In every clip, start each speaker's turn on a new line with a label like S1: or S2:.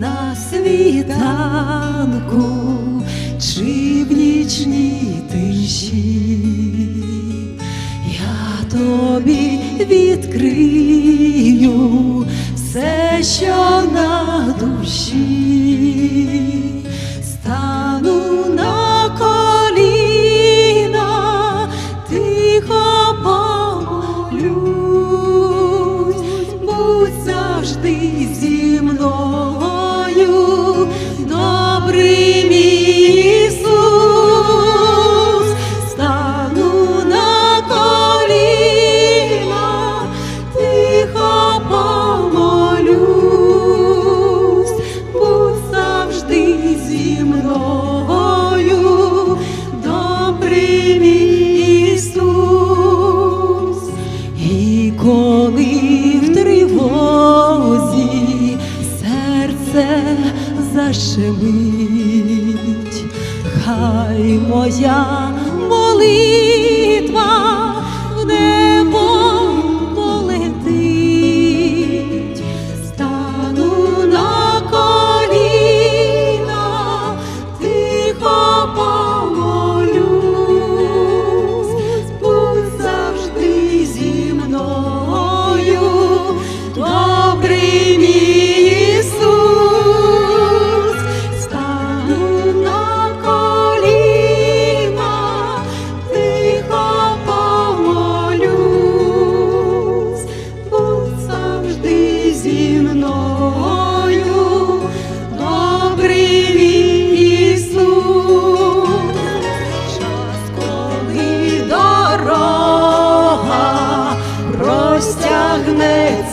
S1: на світанку чи в нічній тиші я тобі відкрив. коли в тривозі серце зашемить, хай моя молить.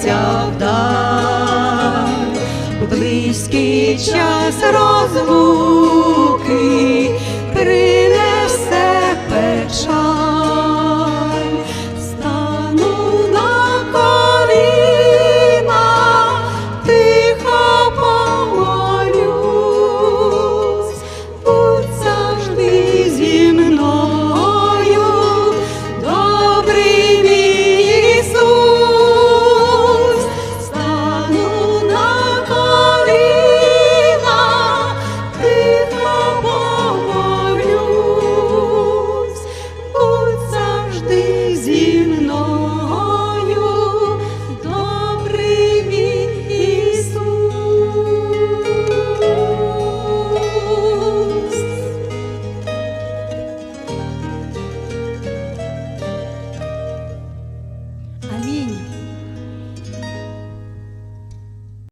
S1: подивися вдаль, близький час розлук.